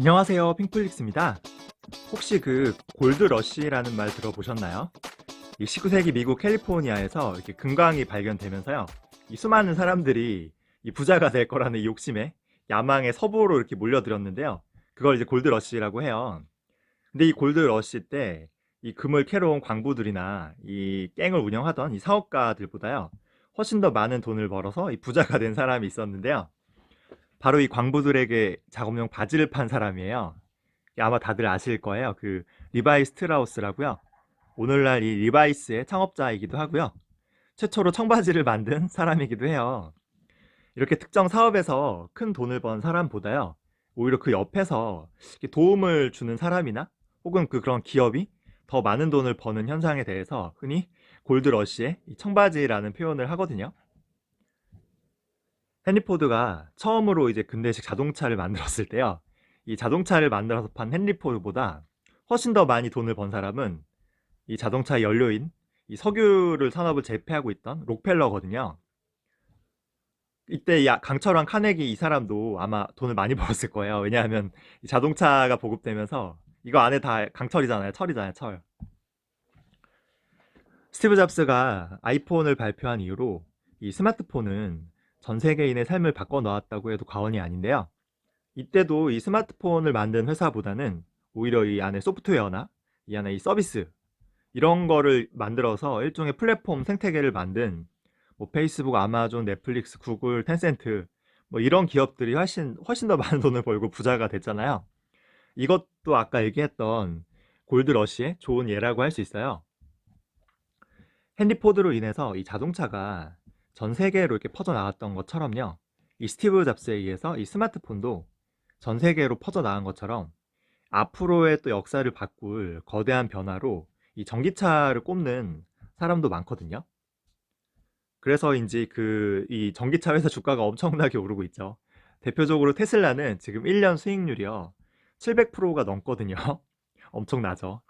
안녕하세요. 핑플릭스입니다. 혹시 그 골드러시라는 말 들어보셨나요? 이 19세기 미국 캘리포니아에서 이렇게 금광이 발견되면서요. 이 수많은 사람들이 이 부자가 될 거라는 이 욕심에 야망의 서부로 이렇게 몰려들었는데요. 그걸 이제 골드러시라고 해요. 근데 이 골드러시 때 이 금을 캐러 온 광부들이나 이 갱을 운영하던 이 사업가들보다요. 훨씬 더 많은 돈을 벌어서 이 부자가 된 사람이 있었는데요. 바로 이 광부들에게 작업용 바지를 판 사람이에요. 아마 다들 아실 거예요. 그 리바이 스트라우스라고요. 오늘날 이 리바이스의 창업자이기도 하고요. 최초로 청바지를 만든 사람이기도 해요. 이렇게 특정 사업에서 큰 돈을 번 사람보다요. 오히려 그 옆에서 도움을 주는 사람이나 혹은 그 그런 기업이 더 많은 돈을 버는 현상에 대해서 흔히 골드러시의 이 청바지라는 표현을 하거든요. 헨리 포드가 처음으로 이제 근대식 자동차를 만들었을 때요. 이 자동차를 만들어서 판 헨리 포드보다 훨씬 더 많이 돈을 번 사람은 이 자동차 연료인 이 석유를 산업을 제패하고 있던 록펠러거든요. 이때 이 강철왕 카네기 이 사람도 아마 돈을 많이 벌었을 거예요. 왜냐하면 이 자동차가 보급되면서 이거 안에 다 강철이잖아요. 철이잖아요. 철. 스티브 잡스가 아이폰을 발표한 이후로 이 스마트폰은 전 세계인의 삶을 바꿔 놓았다고 해도 과언이 아닌데요. 이때도 이 스마트폰을 만든 회사보다는 오히려 이 안에 소프트웨어나 이 안에 이 서비스 이런 거를 만들어서 일종의 플랫폼 생태계를 만든 뭐 페이스북, 아마존, 넷플릭스, 구글, 텐센트 뭐 이런 기업들이 훨씬 훨씬 더 많은 돈을 벌고 부자가 됐잖아요. 이것도 아까 얘기했던 골드러시의 좋은 예라고 할 수 있어요. 헨리 포드로 인해서 이 자동차가 전 세계로 이렇게 퍼져 나갔던 것처럼요. 이 스티브 잡스에 의해서 이 스마트폰도 전 세계로 퍼져 나간 것처럼 앞으로의 또 역사를 바꿀 거대한 변화로 이 전기차를 꼽는 사람도 많거든요. 그래서인지 그 이 전기차 회사 주가가 엄청나게 오르고 있죠. 대표적으로 테슬라는 지금 1년 수익률이요. 700%가 넘거든요. 엄청나죠.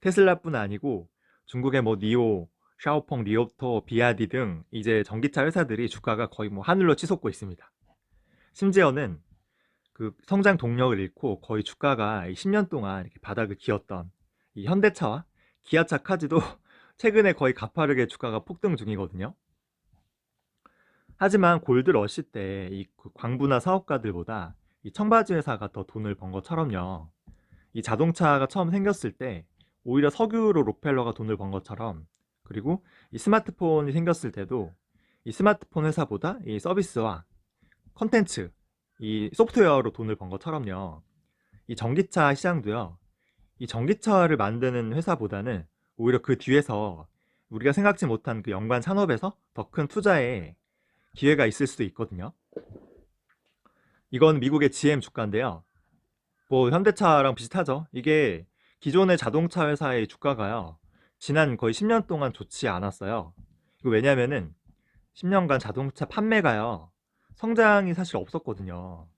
테슬라뿐 아니고 중국의 뭐 니오, 샤오펑, 리오토, 비아디 등 이제 전기차 회사들이 주가가 거의 뭐 하늘로 치솟고 있습니다. 심지어는 그 성장 동력을 잃고 거의 주가가 10년 동안 이렇게 바닥을 기었던 이 현대차와 기아차까지도 최근에 거의 가파르게 주가가 폭등 중이거든요. 하지만 골드러시 때 이 광부나 사업가들보다 이 청바지 회사가 더 돈을 번 것처럼요. 이 자동차가 처음 생겼을 때 오히려 석유로 록펠러가 돈을 번 것처럼 그리고 이 스마트폰이 생겼을 때도 이 스마트폰 회사보다 이 서비스와 컨텐츠, 이 소프트웨어로 돈을 번 것처럼요. 이 전기차 시장도요. 이 전기차를 만드는 회사보다는 오히려 그 뒤에서 우리가 생각지 못한 그 연관 산업에서 더 큰 투자에 기회가 있을 수도 있거든요. 이건 미국의 GM 주가인데요. 뭐 현대차랑 비슷하죠. 이게 기존의 자동차 회사의 주가가요. 지난 거의 10년 동안 좋지 않았어요. 이거 왜냐면은 10년간 자동차 판매가요. 성장이 사실 없었거든요.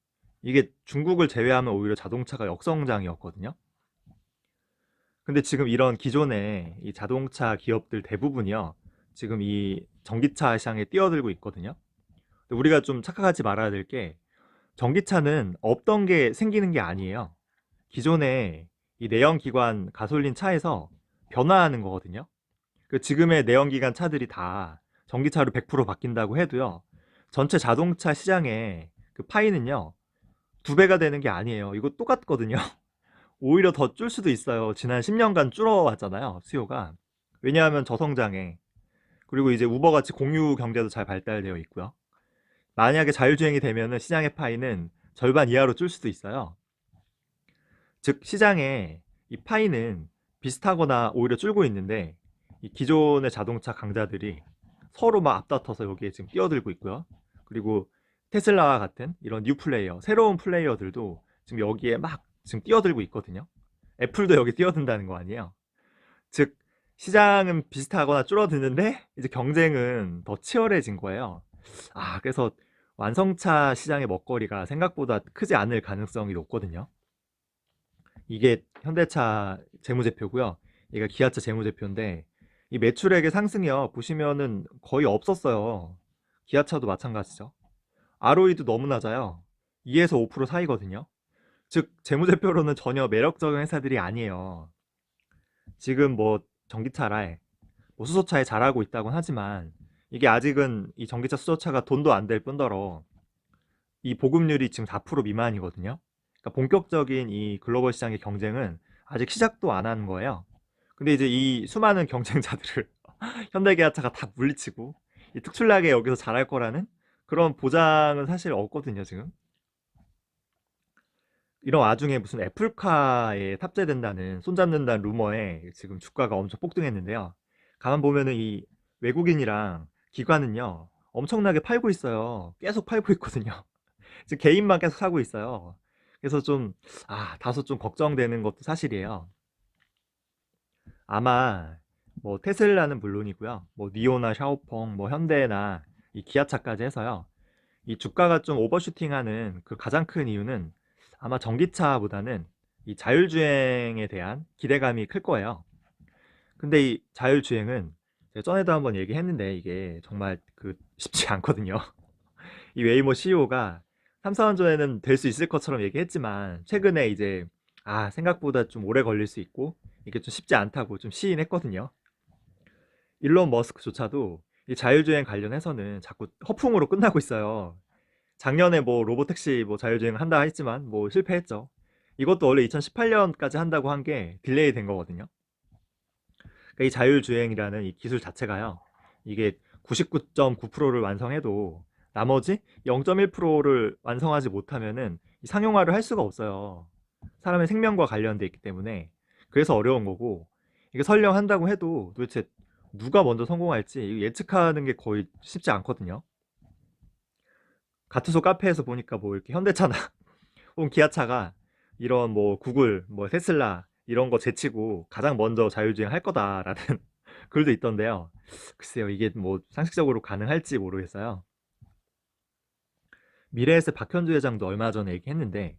이게 중국을 제외하면 오히려 자동차가 역성장이었거든요. 근데 지금 이런 기존의 이 자동차 기업들 대부분이요. 지금 이 전기차 시장에 뛰어들고 있거든요. 우리가 좀 착각하지 말아야 될 게 전기차는 없던 게 생기는 게 아니에요. 기존에 이 내연기관 가솔린 차에서 변화하는 거거든요. 그 지금의 내연기관 차들이 다 전기차로 100% 바뀐다고 해도요. 전체 자동차 시장의 그 파이는요. 두 배가 되는 게 아니에요. 이거 똑같거든요. 오히려 더 줄 수도 있어요. 지난 10년간 줄어왔잖아요. 수요가. 왜냐하면 저성장에 그리고 이제 우버같이 공유 경제도 잘 발달되어 있고요. 만약에 자율주행이 되면은 시장의 파이는 절반 이하로 줄 수도 있어요. 즉 시장의 이 파이는 비슷하거나 오히려 줄고 있는데 이 기존의 자동차 강자들이 서로 막 앞다퉈서 여기에 지금 뛰어들고 있고요. 그리고 테슬라와 같은 이런 뉴 플레이어, 새로운 플레이어들도 지금 여기에 막 지금 뛰어들고 있거든요. 애플도 여기 뛰어든다는 거 아니에요. 즉 시장은 비슷하거나 줄어드는데 이제 경쟁은 더 치열해진 거예요. 아, 그래서 완성차 시장의 먹거리가 생각보다 크지 않을 가능성이 높거든요. 이게 현대차 재무제표고요. 얘가 기아차 재무제표인데 이 매출액의 상승이요. 보시면은 거의 없었어요. 기아차도 마찬가지죠. ROE도 너무 낮아요. 2에서 5% 사이거든요. 즉 재무제표로는 전혀 매력적인 회사들이 아니에요. 지금 뭐 전기차라에 뭐 수소차에 잘하고 있다곤 하지만 이게 아직은 이 전기차 수소차가 돈도 안 될 뿐더러 이 보급률이 지금 4% 미만이거든요. 그러니까 본격적인 이 글로벌 시장의 경쟁은 아직 시작도 안 하는 거예요. 근데 이제 이 수많은 경쟁자들을 현대기아차가 다 물리치고 이 특출나게 여기서 잘할 거라는 그런 보장은 사실 없거든요, 지금. 이런 와중에 무슨 애플카에 탑재된다는 손잡는다는 루머에 지금 주가가 엄청 폭등했는데요. 가만 보면은 이 외국인이랑 기관은요 엄청나게 팔고 있어요. 계속 팔고 있거든요. 지금 개인만 계속 사고 있어요. 그래서 좀, 아, 다소 좀 걱정되는 것도 사실이에요. 아마, 뭐, 테슬라는 물론이고요. 뭐, 니오나 샤오펑, 뭐, 현대나 이 기아차까지 해서요. 이 주가가 좀 오버슈팅하는 그 가장 큰 이유는 아마 전기차보다는 이 자율주행에 대한 기대감이 클 거예요. 근데 이 자율주행은 제가 전에도 한번 얘기했는데 이게 정말 그 쉽지 않거든요. 이 웨이모 CEO가 3, 4년 전에는 될 수 있을 것처럼 얘기했지만 최근에 이제 아 생각보다 좀 오래 걸릴 수 있고 이게 좀 쉽지 않다고 좀 시인했거든요. 일론 머스크조차도 이 자율주행 관련해서는 자꾸 허풍으로 끝나고 있어요. 작년에 뭐 로보택시 뭐 자율주행 한다 했지만 뭐 실패했죠. 이것도 원래 2018년까지 한다고 한 게 딜레이 된 거거든요. 그러니까 이 자율주행이라는 이 기술 자체가요. 이게 99.9%를 완성해도 나머지 0.1%를 완성하지 못하면은 이 상용화를 할 수가 없어요. 사람의 생명과 관련돼 있기 때문에 그래서 어려운 거고 이게 설령 한다고 해도 도대체 누가 먼저 성공할지 예측하는 게 거의 쉽지 않거든요. 가투소 카페에서 보니까 뭐 이렇게 현대차나 혹은 기아차가 이런 뭐 구글, 뭐 테슬라 이런 거 제치고 가장 먼저 자율주행 할 거다라는 글도 있던데요. 글쎄요, 이게 뭐 상식적으로 가능할지 모르겠어요. 미래에셋 박현주 회장도 얼마 전에 얘기했는데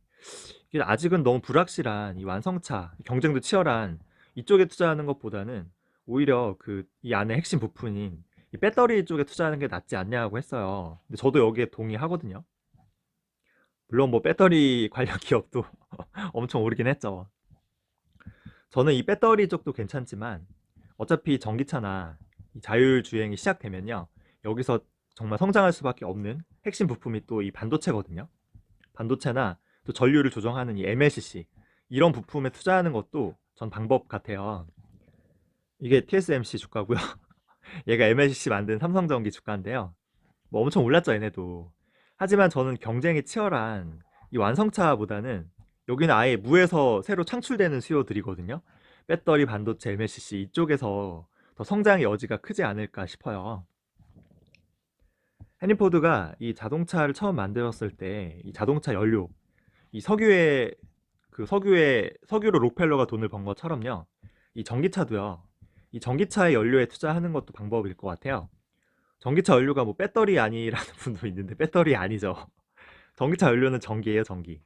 이게 아직은 너무 불확실한 이 완성차 경쟁도 치열한 이쪽에 투자하는 것보다는 오히려 그 이 안에 핵심 부품인 이 배터리 쪽에 투자하는 게 낫지 않냐고 했어요. 근데 저도 여기에 동의하거든요. 물론 뭐 배터리 관련 기업도 엄청 오르긴 했죠. 저는 이 배터리 쪽도 괜찮지만 어차피 전기차나 이 자율주행이 시작되면요. 여기서 정말 성장할 수밖에 없는 핵심 부품이 또 이 반도체거든요. 반도체나 또 전류를 조정하는 이 MLCC 이런 부품에 투자하는 것도 전 방법 같아요. 이게 TSMC 주가고요. 얘가 MLCC 만든 삼성전기 주가인데요. 뭐 엄청 올랐죠, 얘네도. 하지만 저는 경쟁이 치열한 이 완성차보다는 여기는 아예 무에서 새로 창출되는 수요들이거든요. 배터리, 반도체, MLCC 이쪽에서 더 성장의 여지가 크지 않을까 싶어요. 해니포드가 이 자동차를 처음 만들었을 때 이 자동차 연료, 이 석유에 그 석유에 석유로 록펠러가 돈을 번 것처럼요. 이 전기차도요. 이 전기차의 연료에 투자하는 것도 방법일 것 같아요. 전기차 연료가 뭐 배터리 아니라는 분도 있는데 배터리 아니죠. 전기차 연료는 전기예요, 전기.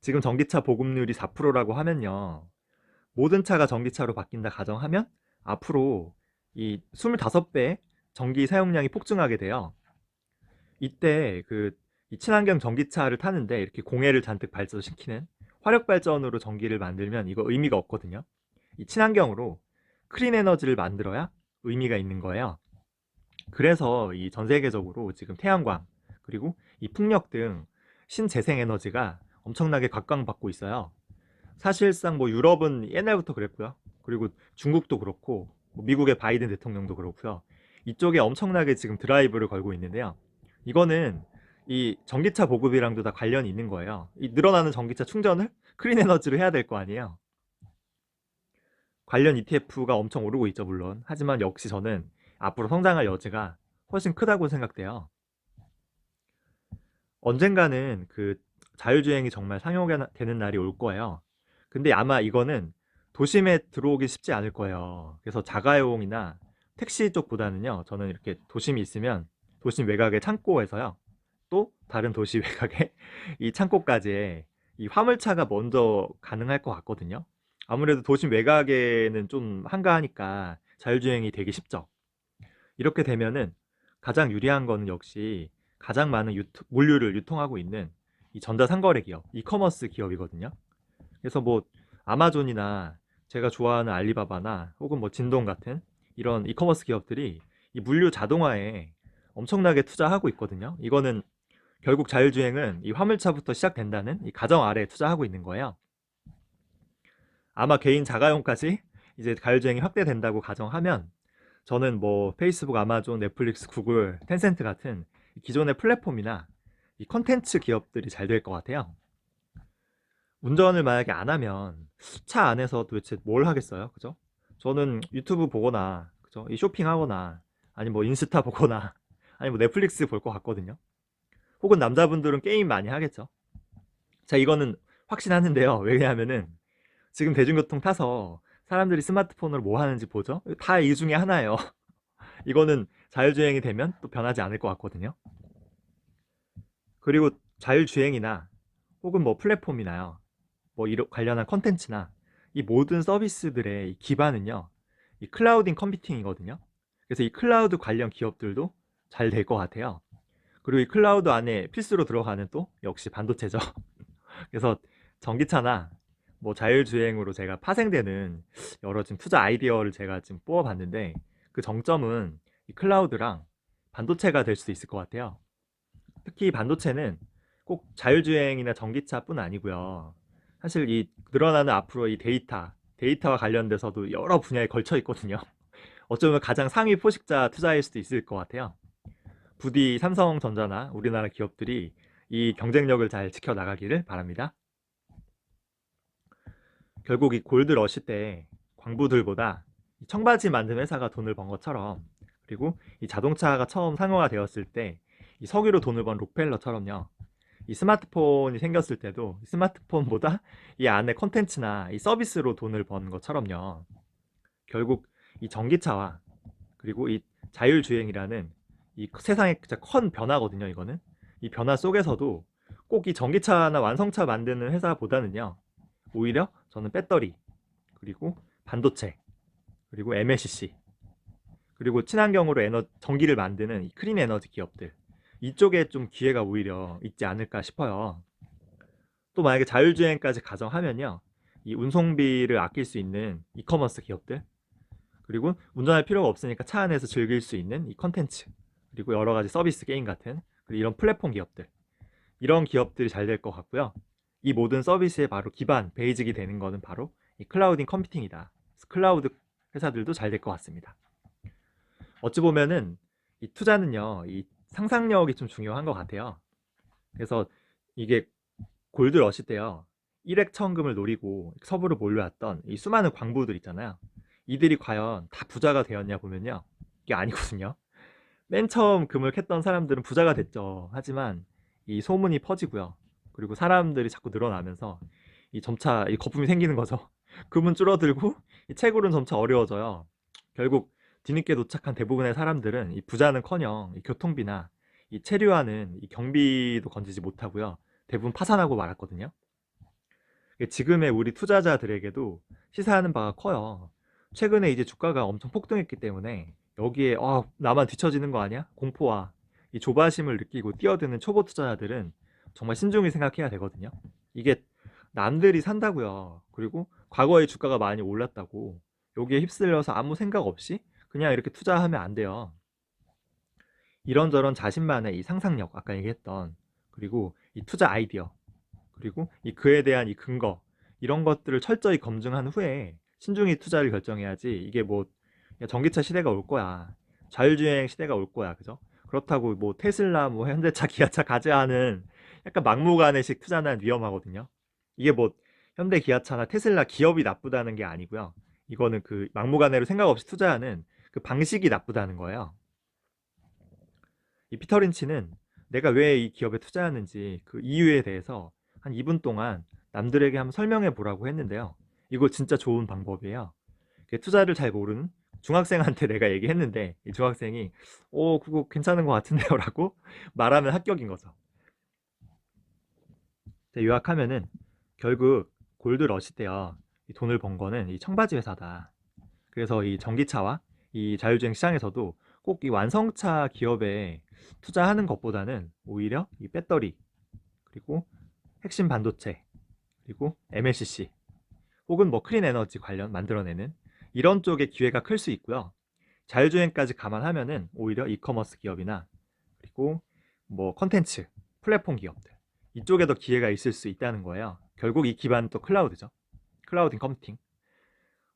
지금 전기차 보급률이 4%라고 하면요. 모든 차가 전기차로 바뀐다 가정하면 앞으로 이 25배 전기 사용량이 폭증하게 돼요. 이때 그 이 친환경 전기차를 타는데 이렇게 공해를 잔뜩 발전시키는 화력 발전으로 전기를 만들면 이거 의미가 없거든요. 이 친환경으로 클린 에너지를 만들어야 의미가 있는 거예요. 그래서 이 전 세계적으로 지금 태양광 그리고 이 풍력 등 신재생 에너지가 엄청나게 각광받고 있어요. 사실상 뭐 유럽은 옛날부터 그랬고요. 그리고 중국도 그렇고 뭐 미국의 바이든 대통령도 그렇고요. 이쪽에 엄청나게 지금 드라이브를 걸고 있는데요. 이거는 이 전기차 보급이랑도 다 관련이 있는 거예요. 이 늘어나는 전기차 충전을 클린 에너지로 해야 될 거 아니에요. 관련 ETF가 엄청 오르고 있죠, 물론. 하지만 역시 저는 앞으로 성장할 여지가 훨씬 크다고 생각돼요. 언젠가는 그 자율주행이 정말 상용되는 날이 올 거예요. 근데 아마 이거는 도심에 들어오기 쉽지 않을 거예요. 그래서 자가용이나 택시 쪽보다는요, 저는 이렇게 도심이 있으면 도심 외곽의 창고에서요, 또 다른 도시 외곽의 이 창고까지의 이 화물차가 먼저 가능할 것 같거든요. 아무래도 도심 외곽에는 좀 한가하니까 자율주행이 되기 쉽죠. 이렇게 되면은 가장 유리한 거는 역시 가장 많은 유통, 물류를 유통하고 있는 이 전자상거래 기업, 이커머스 기업이거든요. 그래서 뭐 아마존이나 제가 좋아하는 알리바바나 혹은 뭐 진동 같은 이런 이커머스 기업들이 이 물류 자동화에 엄청나게 투자하고 있거든요. 이거는 결국 자율주행은 이 화물차부터 시작된다는 이 가정 아래에 투자하고 있는 거예요. 아마 개인 자가용까지 이제 자율주행이 확대된다고 가정하면 저는 뭐 페이스북, 아마존, 넷플릭스, 구글, 텐센트 같은 기존의 플랫폼이나 이 컨텐츠 기업들이 잘 될 것 같아요. 운전을 만약에 안 하면 차 안에서 도대체 뭘 하겠어요? 그죠? 저는 유튜브 보거나, 그죠? 이 쇼핑하거나, 아니 뭐 인스타 보거나, 아니 뭐 넷플릭스 볼 것 같거든요. 혹은 남자분들은 게임 많이 하겠죠. 자, 이거는 확신하는데요. 왜냐하면은 지금 대중교통 타서 사람들이 스마트폰으로 뭐 하는지 보죠? 다 이 중에 하나예요. 이거는 자율주행이 되면 또 변하지 않을 것 같거든요. 그리고 자율주행이나 혹은 뭐 플랫폼이나요. 뭐 이런 관련한 컨텐츠나 이 모든 서비스들의 이 기반은요. 이 클라우딩 컴퓨팅이거든요. 그래서 이 클라우드 관련 기업들도 잘 될 것 같아요. 그리고 이 클라우드 안에 필수로 들어가는 또 역시 반도체죠. 그래서 전기차나 뭐 자율주행으로 제가 파생되는 여러 지금 투자 아이디어를 제가 지금 뽑아봤는데 그 정점은 이 클라우드랑 반도체가 될 수도 있을 것 같아요. 특히 반도체는 꼭 자율주행이나 전기차뿐 아니고요. 사실 이 늘어나는 앞으로 이 데이터, 데이터와 관련돼서도 여러 분야에 걸쳐 있거든요. 어쩌면 가장 상위 포식자 투자일 수도 있을 것 같아요. 부디 삼성전자나 우리나라 기업들이 이 경쟁력을 잘 지켜나가기를 바랍니다. 결국 이 골드 러시 때 광부들보다 이 청바지 만든 회사가 돈을 번 것처럼 그리고 이 자동차가 처음 상용화 되었을 때 이 석유로 돈을 번 록펠러처럼요. 이 스마트폰이 생겼을 때도 이 스마트폰보다 이 안에 콘텐츠나 이 서비스로 돈을 번 것처럼요. 결국 이 전기차와 그리고 이 자율주행이라는 이 세상의 진짜 큰 변화거든요, 이거는. 이 변화 속에서도 꼭 이 전기차나 완성차 만드는 회사보다는요. 오히려 저는 배터리, 그리고 반도체, 그리고 MLCC, 그리고 친환경으로 에너 전기를 만드는 이 크린 에너지 기업들 이쪽에 좀 기회가 오히려 있지 않을까 싶어요. 또 만약에 자율주행까지 가정하면요. 이 운송비를 아낄 수 있는 이커머스 기업들 그리고 운전할 필요가 없으니까 차 안에서 즐길 수 있는 이 컨텐츠 그리고 여러 가지 서비스 게임 같은 이런 플랫폼 기업들 이런 기업들이 잘 될 것 같고요. 이 모든 서비스의 바로 기반 베이직이 되는 거는 바로 이 클라우딩 컴퓨팅이다. 클라우드 회사들도 잘 될 것 같습니다. 어찌 보면은 이 투자는요, 이 상상력이 좀 중요한 것 같아요. 그래서 이게 골드 러시 때요. 일액 천금을 노리고 서부로 몰려왔던 이 수많은 광부들 있잖아요. 이들이 과연 다 부자가 되었냐 보면요. 이게 아니거든요. 맨 처음 금을 캤던 사람들은 부자가 됐죠. 하지만 이 소문이 퍼지고요. 그리고 사람들이 자꾸 늘어나면서 이 점차 이 거품이 생기는 거죠. 금은 줄어들고 이 채굴은 점차 어려워져요. 결국 뒤늦게 도착한 대부분의 사람들은 이 부자는커녕 이 교통비나 이 체류하는 이 경비도 건지지 못하고요. 대부분 파산하고 말았거든요. 지금의 우리 투자자들에게도 시사하는 바가 커요. 최근에 이제 주가가 엄청 폭등했기 때문에 여기에 아, 나만 뒤처지는 거 아니야? 공포와 이 조바심을 느끼고 뛰어드는 초보 투자자들은 정말 신중히 생각해야 되거든요. 이게 남들이 산다고요. 그리고 과거에 주가가 많이 올랐다고 여기에 휩쓸려서 아무 생각 없이 그냥 이렇게 투자하면 안 돼요. 이런저런 자신만의 이 상상력, 아까 얘기했던 그리고 이 투자 아이디어 그리고 이 그에 대한 이 근거 이런 것들을 철저히 검증한 후에 신중히 투자를 결정해야지 이게 뭐 전기차 시대가 올 거야. 자율주행 시대가 올 거야. 그죠? 그렇다고 뭐 테슬라 뭐 현대차 기아차 가져하는 약간 막무가내식 투자는 위험하거든요. 이게 뭐 현대 기아차나 테슬라 기업이 나쁘다는 게 아니고요. 이거는 그 막무가내로 생각 없이 투자하는 그 방식이 나쁘다는 거예요. 이 피터 린치는 내가 왜 이 기업에 투자하는지 그 이유에 대해서 한 2분 동안 남들에게 한번 설명해 보라고 했는데요. 이거 진짜 좋은 방법이에요. 투자를 잘 모르는 중학생한테 내가 얘기했는데 이 중학생이 오 그거 괜찮은 것 같은데요 라고 말하면 합격인 거죠. 요약하면은 결국 골드 러시 때요 이 돈을 번 거는 이 청바지 회사다. 그래서 이 전기차와 이 자율주행 시장에서도 꼭 이 완성차 기업에 투자하는 것보다는 오히려 이 배터리 그리고 핵심 반도체, 그리고 MLCC, 혹은 뭐 클린 에너지 관련 만들어내는 이런 쪽에 기회가 클 수 있고요. 자율주행까지 감안하면은 오히려 이커머스 기업이나 그리고 뭐 컨텐츠, 플랫폼 기업들 이쪽에 더 기회가 있을 수 있다는 거예요. 결국 이 기반은 또 클라우드죠. 클라우딩 컴퓨팅.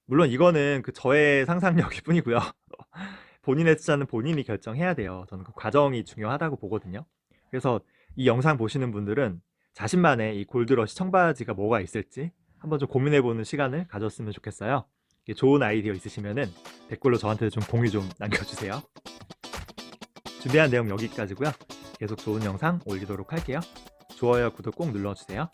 물론 이거는 그 저의 상상력일 뿐이고요. 본인의 투자는 본인이 결정해야 돼요. 저는 그 과정이 중요하다고 보거든요. 그래서 이 영상 보시는 분들은 자신만의 이 골드러시 청바지가 뭐가 있을지 한번 좀 고민해보는 시간을 가졌으면 좋겠어요. 좋은 아이디어 있으시면은 댓글로 저한테 좀 공유 좀 남겨주세요. 준비한 내용 여기까지고요. 계속 좋은 영상 올리도록 할게요. 좋아요, 구독 꼭 눌러주세요.